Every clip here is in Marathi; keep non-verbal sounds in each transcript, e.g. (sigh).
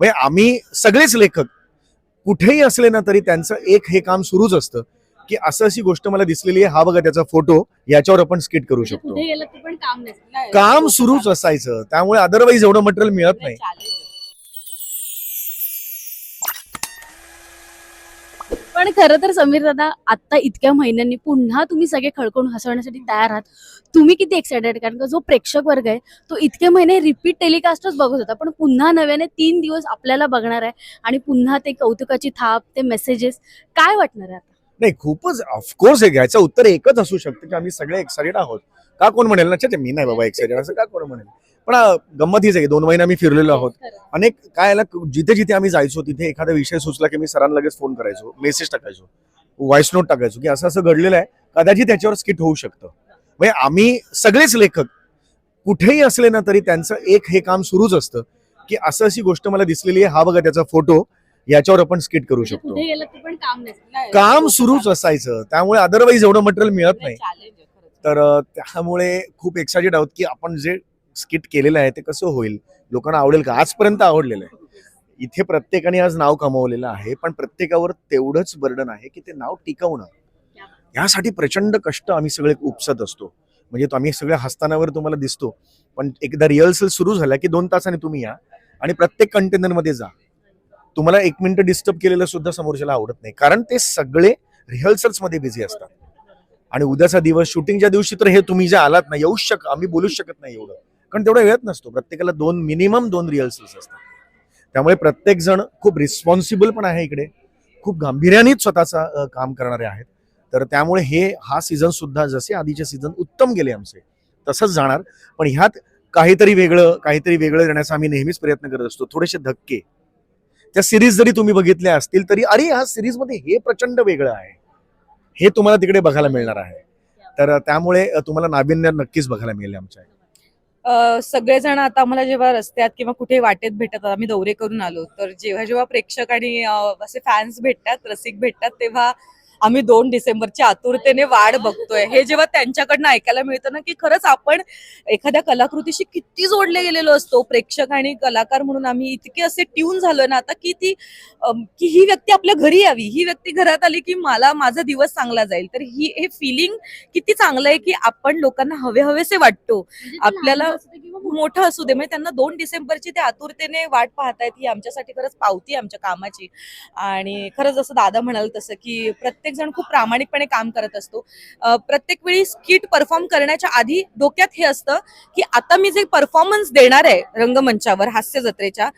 म्हणजे आम्ही सगळेच लेखक कुठेही असले ना तरी त्यांचं एक हे काम सुरूच असतं की असं अशी गोष्ट मला दिसलेली आहे हा बघा त्याचा फोटो याच्यावर आपण स्किट करू म्हणजे शकतो. काम सुरूच असायचं त्यामुळे अदरवाईज एवढं मटेरियल मिळत नाही पण खरं तर समीर दादा आता इतक्या महिन्यांनी पुन्हा तुम्ही सगळे खळकून हसवण्यासाठी तयार आहात. तुम्ही किती एक्सायटेड कारण का जो प्रेक्षक वर्ग आहे तो इतके महिने रिपीट टेलिकास्टच बघत होता पण पुन्हा नव्याने तीन दिवस आपल्याला बघणार आहे आणि पुन्हा ते कौतुकाची थाप ते मेसेजेस काय वाटणार आहे आता? नाही खूपच ऑफकोर्स आहे घ्यायचं. उत्तर एकच असू शकतं की आम्ही सगळे एक्साइटेड आहोत. का कोण म्हणेल ना अच्छा मी नाही बाबा एक्साइटेड असं का कोण म्हणेल? पण गंमत हीच आहे की दोन महिने आम्ही फिरलेलो आहोत. अनेक काय जिथे जिथे आम्ही जायचो तिथे एखादा विषय सुचला की मी सरांना लगेच फोन करायचो मेसेज टाकायचो व्हॉइस नोट टाकायचो की असं असं घडलेलं आहे. कदाचित त्याच्यावर स्किट होऊ शकतं. म्हणजे आम्ही सगळेच लेखक कुठेही असले ना तरी त्यांचं एक हे काम सुरूच असतं की असं अशी गोष्ट मला दिसलेली आहे. हा बघा त्याचा फोटो याच्यावर आपण स्किट करू म्हणजे शकतो. कुठे गेलं ते पण काम नाही. काम सुरूच असायचं. त्यामुळे अदरवाईज एवढं मटेरियल मिळत नाही तर त्यामुळे खूप एक्साइटेड आहोत की आपण जे स्किट केलेलं आहे ते कसं होईल? लोकांना आवडेल का? आजपर्यंत आवडलेलं आहे. इथे प्रत्येकाने आज नाव कमवलेलं आहे पण प्रत्येकावर तेवढंच बर्डन आहे की ते नाव टिकवणं. यासाठी प्रचंड कष्ट आम्ही सगळे उपसत असतो. म्हणजे तो आम्ही सगळ्या हस्तानावर तुम्हाला दिसतो. पण एकदा रिहर्सल सुरू झाला की दोन तासाने तुम्ही या आणि प्रत्येक कंटेनरमध्ये जा. तुम्हाला एक मिनिट डिस्टर्ब केलेलं सुद्धा समोरच्याला आवडत नाही. कारण ते सगळे रिहर्सल्समध्ये बिझी असतात. आणि उद्याचा दिवस शूटिंगच्या दिवशी तर हे तुम्ही जे आलात ना येऊ शक आम्ही बोलूच शकत नाही एवढं. कारण तेवढा वेळच नसतो. प्रत्येकाला दोन मिनिमम दोन रिहर्सल्स असतात. त्यामुळे प्रत्येक जण खूप रिस्पॉन्सिबल पण आहे इकडे. खूप गांभीर्यानेच स्वतःचा काम करणारे आहेत. तर त्यामुळे हे हा सीझन सुद्धा जसे आधीचे सीझन उत्तम गेले आमचे तसंच जाणार. पण ह्यात काहीतरी वेगळं काहीतरी वेगळं देण्याचा आम्ही नेहमीच प्रयत्न करत असतो. थोडेसे धक्के. त्या सिरीज जरी तुम्ही बघितल्या असतील तरी अरे ह्या सिरीजमध्ये हे प्रचंड वेगळं आहे. हे तुम्हाला तिकडे बघायला मिळणार आहे. तर त्यामुळे तुम्हाला नाविन्य नक्कीच बघायला मिळेल आमच्या सगळेजण आता आम्हाला जेव्हा रस्त्यात किंवा कुठे वाटेत भेटतात आम्ही दौरे करून आलो तर जेव्हा जेव्हा प्रेक्षक आणि असे फॅन्स भेटतात रसिक भेटतात तेव्हा आम्ही दोन डिसेंबरच्या आतुरतेने वाट बघतोय. हे जेव्हा त्यांच्याकडनं ऐकायला मिळतं ना की खरंच आपण एखाद्या कलाकृतीशी किती जोडले गेलेलो असतो. प्रेक्षक आणि कलाकार म्हणून आम्ही इतके असे ट्यून झालो ना आता की ती की ही व्यक्ती आपल्या घरी यावी. ही व्यक्ती घरात आली की मला माझा दिवस चांगला जाईल. तर ही हे फिलिंग किती चांगलं आहे की आपण लोकांना हवे हवेसे वाटतो. म्हणजे आपल्याला मोठं. असू दे म्हणजे त्यांना दोन डिसेंबरची ते आतुरतेने वाट पाहतायत ही आमच्यासाठी खरंच पावती आमच्या कामाची. आणि खरंच जसं दादा म्हणाल तसं की प्रत्येक जण खूप प्रामाणिकपणे काम करत असतो. प्रत्येक वेळी स्किट परफॉर्म करण्याच्या आधी डोक्यात हे असतं की आता मी जे परफॉर्मन्स देणार आहे रंगमंचावर हास्य जत्रेच्या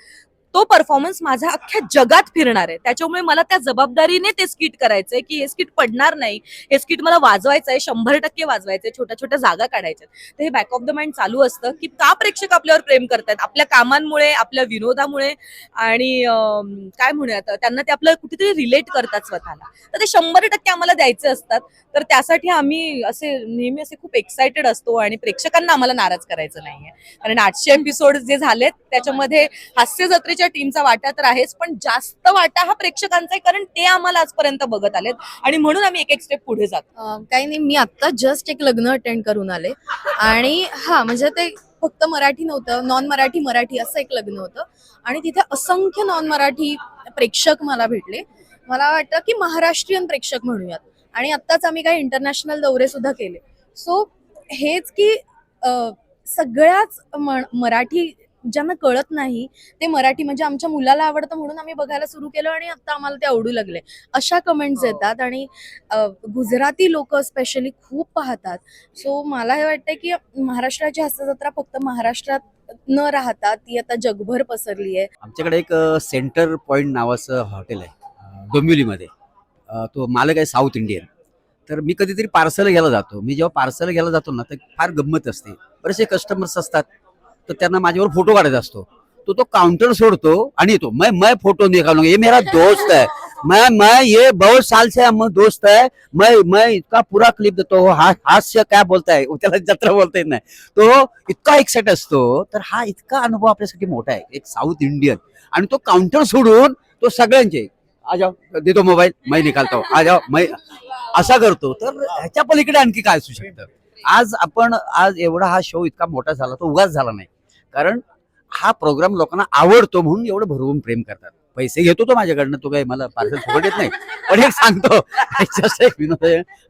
तो परफॉर्मन्स माझ्या अख्ख्या जगात फिरणार आहे. त्याच्यामुळे मला त्या जबाबदारीने ते स्किट करायचंय की हे स्किट पडणार नाही. हे स्किट मला वाजवायचं आहे शंभर टक्के वाजवायचंय छोट्या छोट्या जागा काढायच्या तर हे बॅक ऑफ द माइंड चालू असतं की का प्रेक्षक आपल्यावर प्रेम करतात आपल्या कामांमुळे आपल्या विनोदामुळे आणि काय म्हणूयात त्यांना ते आपलं कुठेतरी रिलेट करतात स्वतःला. तर ते शंभर टक्के आम्हाला द्यायचे असतात. तर त्यासाठी आम्ही असे नेहमी असे खूप एक्सायटेड असतो आणि प्रेक्षकांना आम्हाला नाराज करायचं नाहीये. कारण आठशे एपिसोड जे झालेत त्याच्यामध्ये हास्य आमच्या टीमचा वाटा तर आहेच पण जास्त वाटा हा प्रेक्षकांचा आहे कारण ते आम्हाला आजपर्यंत बघत आलेत. आणि म्हणून आम्ही एक एक स्टेप पुढे जातो. काही नाही मी आत्ता जस्ट एक लग्न अटेंड करून आले. आणि हा म्हणजे ते फक्त मराठी नव्हतं नॉन मराठी मराठी असं एक लग्न होतं. आणि तिथे असंख्य नॉन मराठी प्रेक्षक मला भेटले. मला वाटतं की महाराष्ट्रीयन प्रेक्षक म्हणूयात. आणि आत्ताच आम्ही काही इंटरनॅशनल दौरे सुद्धा केले. सो हेच की सगळ्याच मराठी ज्यांना कळत नाही ते मराठी म्हणजे आमच्या मुलाला आवडतं म्हणून आम्ही बघायला सुरू केलं आणि आता आम्हाला ते आवडू लागले. अशा कमेंट्स येतात आणि गुजराती लोक स्पेशली खूप पाहतात. सो मला हे वाटतं की महाराष्ट्राची हस्तजत्रा फक्त महाराष्ट्रात न राहता ती आता जगभर पसरली आहे आमच्याकडे एक सेंटर पॉईंट नावाचं हॉटेल आहे डोंबिवलीमध्ये. तो मालक आहे साऊथ इंडियन तर मी कधीतरी पार्सल घ्यायला जातो. मी जेव्हा पार्सल घ्यायला जातो ना तर फार गंमत असते. बरेचसे कस्टमर्स असतात. तर त्यांना माझ्यावर फोटो काढायचा असतो. तो तो काउंटर सोडतो आणि येतो. मैं मैं फोटो निकालूंगा. ये मेरा दोस्त है. मैं मैं ये बहुत साल से हम दोस्त है. मैं मैं इतका पूरा क्लिप देतो हो, हा हास्य काय बोलताय त्याला जत्रा बोलता येत नाही तो इतका एक्साइट असतो. तर हा इतका अनुभव आपल्यासाठी मोठा आहे. एक साऊथ इंडियन आणि तो काउंटर सोडून तो सगळ्यांचे आ जाओ देतो मोबाईल मैं निकालतो आ जाओ मैं असा करतो. तर ह्याच्या पलीकडे आणखी काय असू शकतं? आज आपण आज एवढा हा शो इतका मोठा झाला तो उगाच झाला नाही. कारण हा प्रोग्राम लोकांना आवडतो म्हणून एवढं भरवून प्रेम करतात. पैसे घेतो तो माझ्याकडनं तो काही मला पार्सल फुकट येत नाही. पण एक सांगतो.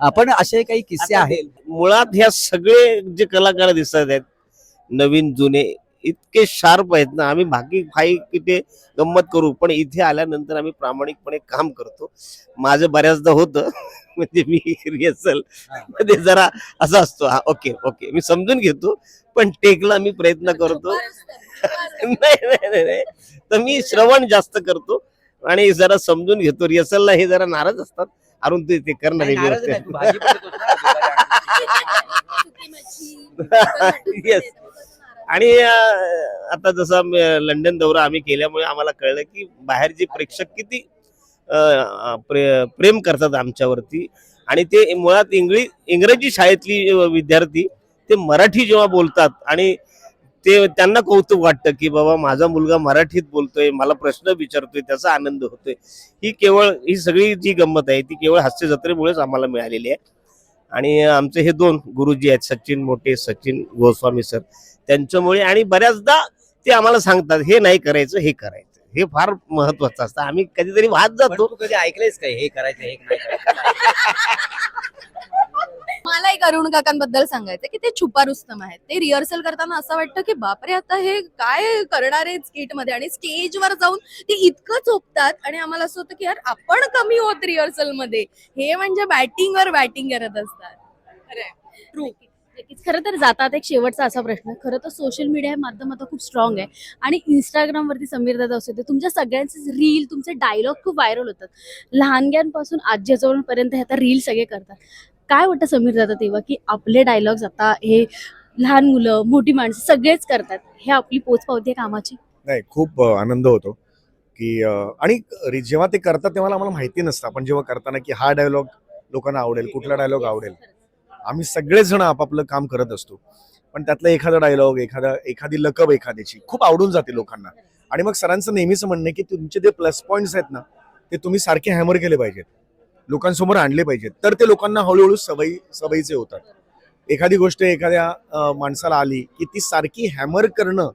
आपण असे काही किस्से आहेत? मुळात ह्या सगळे जे कलाकार दिसत आहेत नवीन जुने इतके शार्प आहेत ना आम्ही बाकी काही किती गंमत करू. पण इथे आल्यानंतर आम्ही प्रामाणिकपणे काम करतो. माझं बऱ्याचदा होतं (laughs) म्हणजे मी रिहर्सलमध्ये जरा असं असतो. हा ओके ओके. मी समजून घेतो पण टेकला मी प्रयत्न करतो. (laughs) नाही नाही नाही. तर मी श्रवण जास्त करतो आणि जरा समजून घेतो. रिहर्सलला हे जरा नाराज असतात. अरुण तू ते करणार नाही, (laughs) आणि आता जसं लंडन दौरा आम्ही केल्यामुळे आम्हाला कळलं की बाहेर जे प्रेक्षक किती प्रे- प्रेम करतात आमच्यावरती आणि ते मुळात इंग्लिश इंग्रजी शाळेतली विद्यार्थी ते मराठी जेव्हा बोलतात आणि ते त्यांना कौतुक वाटतं की बाबा माझा मुलगा मराठीत बोलतोय मला प्रश्न विचारतोय त्याचा आनंद होतोय. ही केवळ ही सगळी जी गंमत आहे ती केवळ हास्य जत्रेमुळेच आम्हाला मिळालेली आहे. आणि आमचे हे दोन गुरुजी आहेत सचिन मोठे सचिन गोस्वामी सर त्यांच्यामुळे आणि बऱ्याचदा ते आम्हाला सांगतात हे नाही करायचं हे करायचं. हे फार महत्वाचं असतं. आम्ही कधीतरी वाद जातो. तू कधी ऐकलंयस काय हे करायचं हे करायचं? (laughs) मला एक अरुण काकांबद्दल सांगायचं की ते छुपा रुस्तम आहेत. ते रिहर्सल करताना असं वाटतं की बापरे आता हे काय करणार आहेत स्किटमध्ये? आणि स्टेजवर जाऊन ते इतकं चोपतात आणि आम्हाला असं होतं की यार आपण कमी होत रिहर्सलमध्ये. हे म्हणजे बॅटिंग वर बॅटिंग करत असतात. नक्कीच. खरं तर जातात एक शेवटचा असा प्रश्न. खरं तर सोशल मीडिया हे माध्यम आता खूप स्ट्रॉंग आहे. आणि इंस्टाग्राम वरती समीर दादा असू दे तुमच्या सगळ्यांचे रील तुमचे डायलॉग खूप व्हायरल होतात. लहानग्यांपासून आजी आजोबांपर्यंत हे आता रील सगळे करतात. काय वाटतं समीर दादा तेव्हा की आपले डायलॉग्स आता हे लहान मुलं मोठी माणसं सगळेच करतात. हे आपली पोच पावती आहे कामाची? नाही खूप आनंद होतो की आणि जेव्हा ते करतात तेव्हा आम्हाला माहिती नसतं. आपण जेव्हा करताना की हा डायलॉग लोकांना आवडेल कुठला डायलॉग आवडेल. आम्ही सगळेच जण आपापलं काम करत असतो. पण त्यातला एखादा डायलॉग एखादा एखादी लकब एखाद्याची खूप आवडून जाते लोकांना. आणि मग सरांचं नेहमीच म्हणणं आहे की तुमचे जे प्लस पॉईंट्स आहेत ना ते तुम्ही सारखे हॅमर केले पाहिजेत. लोकांसमोर आणले पाहिजेत. तर ते लोकांना हळूहळू सवयी सवयीचे होतात. एखादी गोष्ट एखाद्या माणसाला आली की ती सारखी हॅमर करणं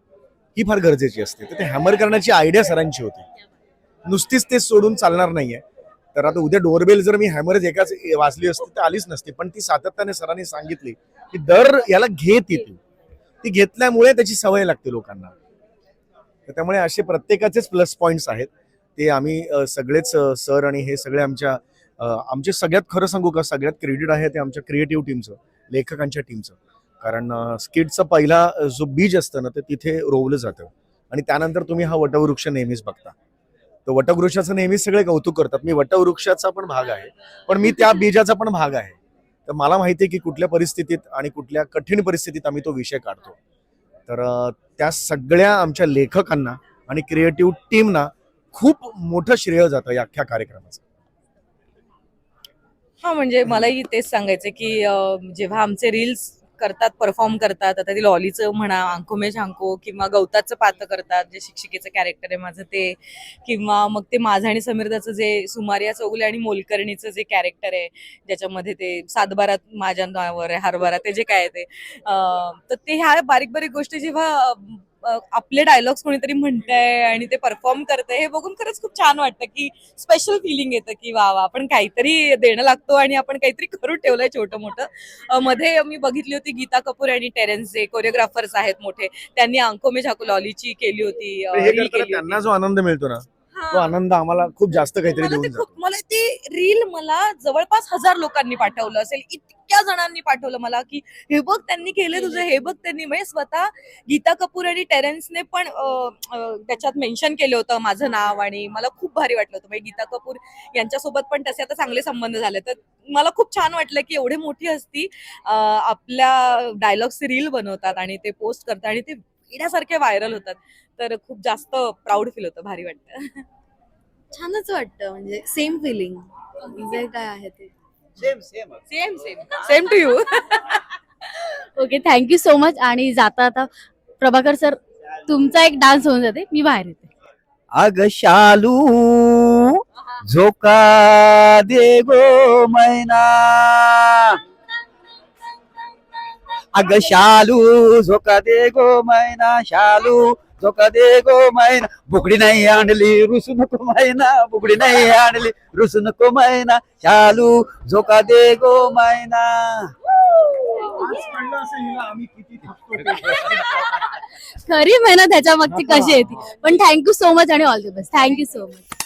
ही फार गरजेची असते. तर ते हॅमर करण्याची आयडिया सरांची होती. नुसतीच ते सोडून चालणार नाहीये. तर आता उद्या डोरबेल जर मी हॅमरच एकाच वाचली असती तर आलीच नसती. पण ती सातत्याने सरांनी सांगितली की दर याला घेत येते. ती घेतल्यामुळे त्याची सवय लागते लोकांना. तर त्यामुळे असे प्रत्येकाचेच प्लस पॉईंट्स आहेत. ते आम्ही सगळेच सर आणि हे सगळे आमच्या आमचे सगळ्यात खरं सांगू का? सगळ्यात क्रेडिट आहे ते आमच्या क्रिएटिव्ह टीमचं लेखकांच्या टीमचं. कारण स्किटचा पहिला जो बीज असतं ना ते तिथे रोवलं जातं. आणि त्यानंतर तुम्ही हा वटवृक्ष नेहमीच बघता. तर वटवृक्षाचं नेहमीच सगळे कौतुक करतात. मी वटवृक्षाचा पण भाग आहे पण मी त्या बीजाचा पण भाग आहे. तर मला माहिती आहे की कुठल्या परिस्थितीत आणि कुठल्या कठीण परिस्थितीत आम्ही तो विषय काढतो. तर त्या सगळ्या आमच्या लेखकांना आणि क्रिएटिव्ह टीमना खूप मोठं श्रेय जातं या अख्ख्या कार्यक्रमाचं. हा म्हणजे मलाही तेच सांगायचं की अं, जेव्हा आमचे रील्स करतात परफॉर्म करतात आता ती लॉलीचं म्हणा आंखो मे झांको किंवा गवताचं पात्र करतात जे शिक्षिकेचं कॅरेक्टर आहे माझं ते किंवा मग ते माझं आणि समीरदाचं जे सुमारिया चौगुले आणि मोलकर्णीचं जे कॅरेक्टर आहे ज्याच्यामध्ये ते सातबारात माझ्या नावावर आहे हरभरा ते जे काय आहे ते. अं, तर ते ह्या बारीक बारीक गोष्टी जेव्हा अं, आपले डायलॉग्स कोणीतरी म्हणतंय आणि ते परफॉर्म करतंय हे बघून खरंच खूप छान वाटतं की स्पेशल फिलिंग येतं की वा वा आपण काहीतरी देणं लागतो आणि आपण काहीतरी करून ठेवलंय छोटं मोठं मध्ये मी बघितली होती गीता कपूर आणि टेरेन्स जे कोरिओग्राफर्स आहेत मोठे त्यांनी अंको में झाको लॉलीची केली होती त्यांना. जो आनंद मिळतो ना तो. आनंद आम्हाला खूप जास्त काहीतरी मला देऊन ते जातो. खूप मला ते रील मला जवळपास हजार लोकांनी पाठवलं असेल. इतक्या जणांनी पाठवलं मला की हे बघ त्यांनी केलं तुझं हे बघ त्यांनी. म्हणजे स्वतः गीता कपूर आणि टेरेन्सने पण अं, अं, त्याच्यात मेन्शन केलं होतं माझं नाव आणि मला खूप भारी वाटलं होतं. म्हणजे गीता कपूर यांच्यासोबत पण तसे आता चांगले संबंध झाले. तर मला खूप छान वाटलं की एवढी मोठी हस्ती अं, आपल्या डायलॉग्स रील बनवतात आणि ते पोस्ट करतात आणि ते येण्यासारखे व्हायरल होतात. तर खूप जास्त प्राऊड फील होतं भारी वाटतं. छानच वाटतं म्हणजे सेम फिलिंग जे काय आहे ते? Same same same same same to you okay thank you so much आणि जाता आता प्रभाकर सर तुमचा एक डान्स होऊन जाते. मी बाहेर येते. अग शालू झोका दे गो मैना. अग शालू झोका दे गो मैना शालू झोका दे गो मैना. बुकडी नाही आणली रुसू नको मैना बुकडी नाही आणली रुसू नको मैना. शालू झोका दे गो मैना. खरी मेहनत ह्याच्या मागची कशी येते पण थँक्यू सो मच आणि all the best thank you so much